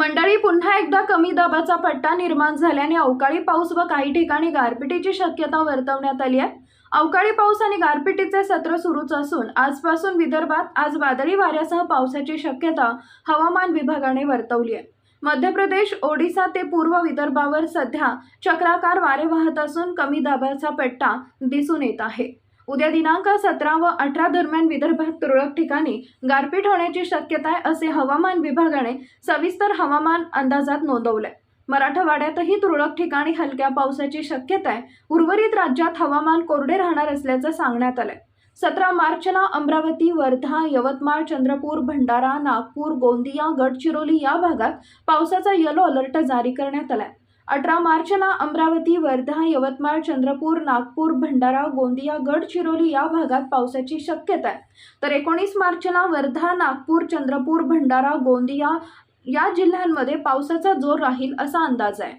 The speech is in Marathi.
मंडळी पुन्हा एकदा कमी दाबाचा पट्टा निर्माण झाल्याने अवकाळी पाऊस व काही ठिकाणी गारपिटीची शक्यता वर्तवण्यात आली आहे. अवकाळी पाऊस आणि गारपिटीचे सत्र सुरूच असून आजपासून विदर्भात आज वादळी वाऱ्यासह पावसाची शक्यता हवामान विभागाने वर्तवली आहे. मध्य प्रदेश ओडिसा ते पूर्व विदर्भावर सध्या चक्राकार वारे वाहत असून कमी दाबाचा पट्टा दिसून येत आहे. उद्या दिनांक सतरा व अठरा दरम्यान विदर्भात तुरळक ठिकाणी गारपीट होण्याची शक्यता आहे असे हवामान विभागाने सविस्तर हवामान अंदाजात नोंदवलंय. मराठवाड्यातही तुरळक ठिकाणी हलक्या पावसाची शक्यता आहे. उर्वरित राज्यात हवामान कोरडे राहणार असल्याचं सांगण्यात आलंय. सतरा मार्चला अमरावती वर्धा यवतमाळ चंद्रपूर भंडारा नागपूर गोंदिया गडचिरोली या भागात पावसाचा येलो अलर्ट जारी करण्यात आलाय. अठरा मार्चला अमरावती वर्धा यवतमाळ चंद्रपूर नागपूर भंडारा गोंदिया गडचिरोली या भागात पावसाची शक्यता आहे. तर एकोणीस मार्चला वर्धा नागपूर चंद्रपूर भंडारा गोंदिया या जिल्ह्यांमध्ये पावसाचा जोर राहील असा अंदाज आहे.